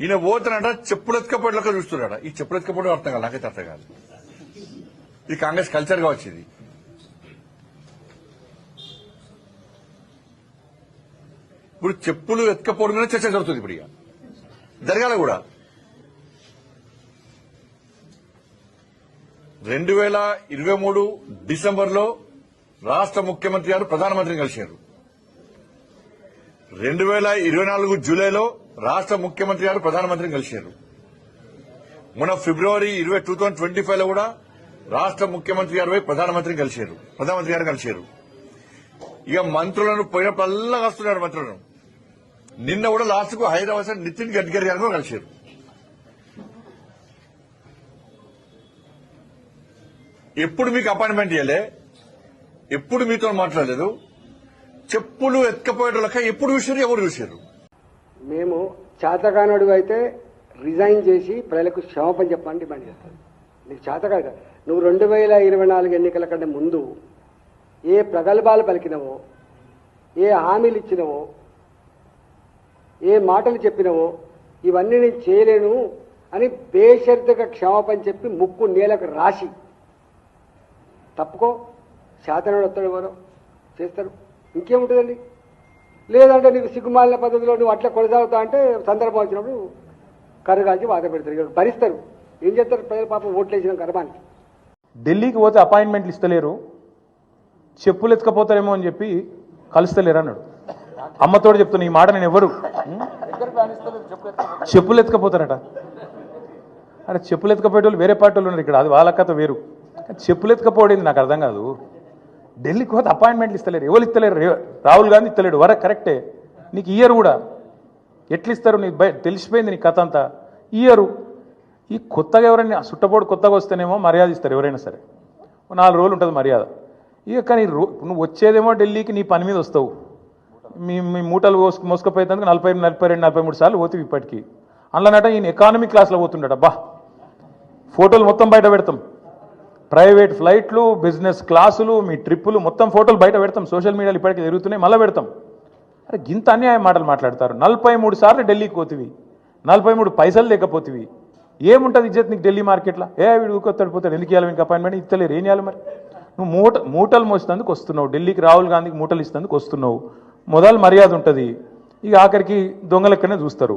ఈయన పోతానంట చెప్పులు ఎత్తుకపోయేలాగా చూస్తున్నాడు ఈ చెప్పులు ఎత్తుకపోవడం అర్థం కాదు నాకైతే అర్థం కాదు. ఇది కాంగ్రెస్ కల్చర్గా వచ్చింది ఇప్పుడు చెప్పులు ఎత్తుకపోవడం మీద చర్చ జరుగుతుంది ఇప్పుడు ఇక. జరగాల కూడా. రెండు వేల ఇరవై మూడు డిసెంబర్లో రాష్ట్ర ముఖ్యమంత్రి గారు ప్రధానమంత్రిని కలిశారు. రెండు వేల ఇరవై నాలుగు జూలైలో రాష్ట్ర ముఖ్యమంత్రి గారు ప్రధానమంత్రిని కలిశారు. మొన్న ఫిబ్రవరి ఇరవై టూ థౌసండ్ ట్వంటీ ఫైవ్లో కూడా రాష్ట్ర ముఖ్యమంత్రి గారు పోయి ప్రధానమంత్రిని కలిశారు. ప్రధానమంత్రి గారు కలిశారు. ఇక మంత్రులను పోయినప్పుడల్లా వస్తున్నారు మంత్రులను. నిన్న కూడా లాస్ట్కు హైదరాబాద్ సార్ నితిన్ గడ్కరీ గారు కూడా కలిశారు. ఎప్పుడు మీకు అపాయింట్మెంట్ ఇవ్వలే ఎప్పుడు మీతో మాట్లాడలేదు? చెప్పులు ఎత్తుకపోయేటోళ్ళక ఎప్పుడు చూసారు ఎవరు చూసారు మేము చేతకానుడు అయితే రిజైన్ చేసి ప్రజలకు క్షమాపణ చెప్పమని డిమాండ్ చేస్తాను నీకు చేతకాదు కదా. నువ్వు రెండు వేల ఇరవై నాలుగు ఎన్నికల కంటే ముందు ఏ ప్రగల్భాలు పలికినవో ఏ హామీలు ఇచ్చినవో ఏ మాటలు చెప్పినవో ఇవన్నీ నేను చేయలేను అని బేషరతుగా క్షమాపణ చెప్పి ముక్కు నేలకు రాసి తప్పుకో. శాతనుడు వస్తాడు ఎవరో? చేస్తారు. ఇంకేముంటుందండి? లేదంటే నీకు సిగ్గుమాలిన పద్ధతిలో నువ్వు అట్లా కొనసాగుతా అంటే సందర్భం వచ్చినప్పుడు కర్రగాల్చి బాధ పెడతారు. ఇక్కడ భరిస్తారు. ఏం చేస్తారు? ప్రజల పాపం ఓట్లు వేసిన కర్మానికి ఢిల్లీకి పోతే అపాయింట్మెంట్లు ఇస్తలేరు. చెప్పులు ఎత్తుకపోతారేమో అని చెప్పి కలుస్తలేరు అన్నాడు. అమ్మతోడు చెప్తున్నా ఈ మాట నేను ఎవరు చెప్పులు ఎత్తుకపోతారట. అరే చెప్పులు ఎత్తుకపోయేటోళ్ళు వేరే పార్టీ వాళ్ళు ఉన్నారు ఇక్కడ. అది వాళ్ళ కథ వేరు. చెప్పులు ఎత్తుకపోవడం నాకు అర్థం కాదు. ఢిల్లీకి పోతే అపాయింట్మెంట్లు ఇస్తలేరు. ఎవరు ఇస్తలేరు? రే- రాహుల్ గాంధీ ఇస్తలేడు. వర కరెక్టే. నీకు ఇయ్యరు కూడా. ఎట్లిస్తారు నీకు బయ తెలిసిపోయింది నీ కథ అంతా. ఇయ్యరు ఈ కొత్తగా ఎవరైనా సుట్టపోడు కొత్తగా వస్తేనేమో మర్యాద ఇస్తారు ఎవరైనా సరే. ఓ నాలుగు రోజులు ఉంటుంది మర్యాద. ఇక కానీ రో నువ్వు వచ్చేదేమో ఢిల్లీకి నీ పని మీద వస్తావు. మీ మీ మూటలు మోసుకు మోసుకపోయేందుకు నలభై నలభై రెండు నలభై మూడు సార్లు పోతుంది ఇప్పటికి. అందులోనట ఈయన ఎకానమీ క్లాస్లో పోతుండట. బా. ఫోటోలు మొత్తం బయట పెడతాం. ప్రైవేట్ ఫ్లైట్లు బిజినెస్ క్లాసులు మీ ట్రిప్పులు మొత్తం ఫోటోలు బయట పెడతాం. సోషల్ మీడియాలో ఇప్పటికి తిరుగుతున్నాయి మళ్ళీ పెడతాం. అరే గింత అన్యాయం మాటలు మాట్లాడతారు. నలభై మూడు సార్లు ఢిల్లీకి పోతివి. నలభై మూడు పైసలు లేకపోతివి. ఏముంటుంది ఇజ్జత్ నీకు ఢిల్లీ మార్కెట్లో? ఏ వీడు ఊకొత్తాడు పోతాడు. ఎందుకు ఇవ్వాలి మీకు అపాయింట్మెంట్ ఇస్తలేరు ఏం చేయాలి మరి? నువ్వు మూట మూటలు మోసినందుకు వస్తున్నావు. ఢిల్లీకి రాహుల్ గాంధీకి మూటలు ఇస్తేందుకు వస్తున్నావు. మొదలు మర్యాద ఉంటుంది. ఇక ఆఖరికి దొంగలెక్కనే చూస్తారు.